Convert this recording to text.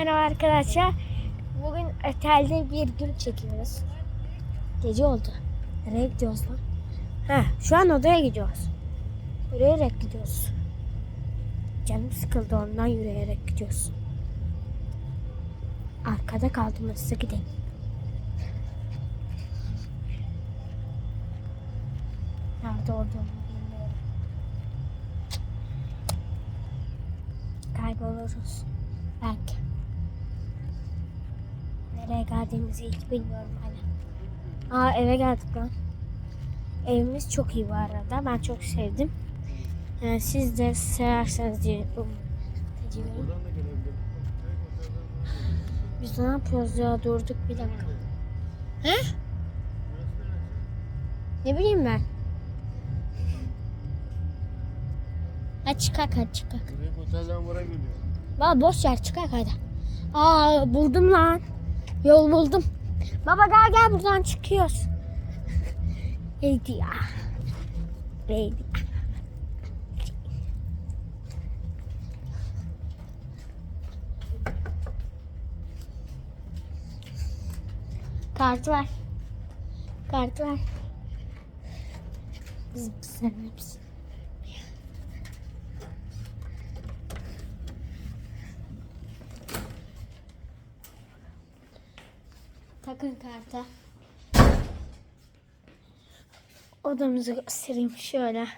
Merhaba arkadaşlar. Bugün otelde bir gün çekiyoruz. Gece oldu. Nereye gidiyoruz lan? Ha, şu an odaya gidiyoruz. Yürüyerek gidiyoruz. Canım sıkıldı ondan yürüyerek gidiyoruz. Arkada kaldım hızlı gideyim. Nerede olduğumu bilmiyorum. Kayboluruz. Belki. Nereye geldiğimizi hiç bilmiyorum hala. Aa eve geldik lan. Evimiz çok iyi bu arada. Ben çok sevdim. Yani siz de severseniz diye um- diyorum. Biz ne yapıyoruz ya? Durduk bir dakika. He? Ne bileyim ben. Hadi çıkak hadi çıkak. Otelden buraya geliyor. Baba boş yer çıkak hadi. Aa buldum lan. Yol buldum. Baba gel gel buradan çıkıyoruz. Neydi ya? Neydi? Kart ver. Kart ver. Biz sen hepsi. Takın karta. Odamızı göstereyim şöyle.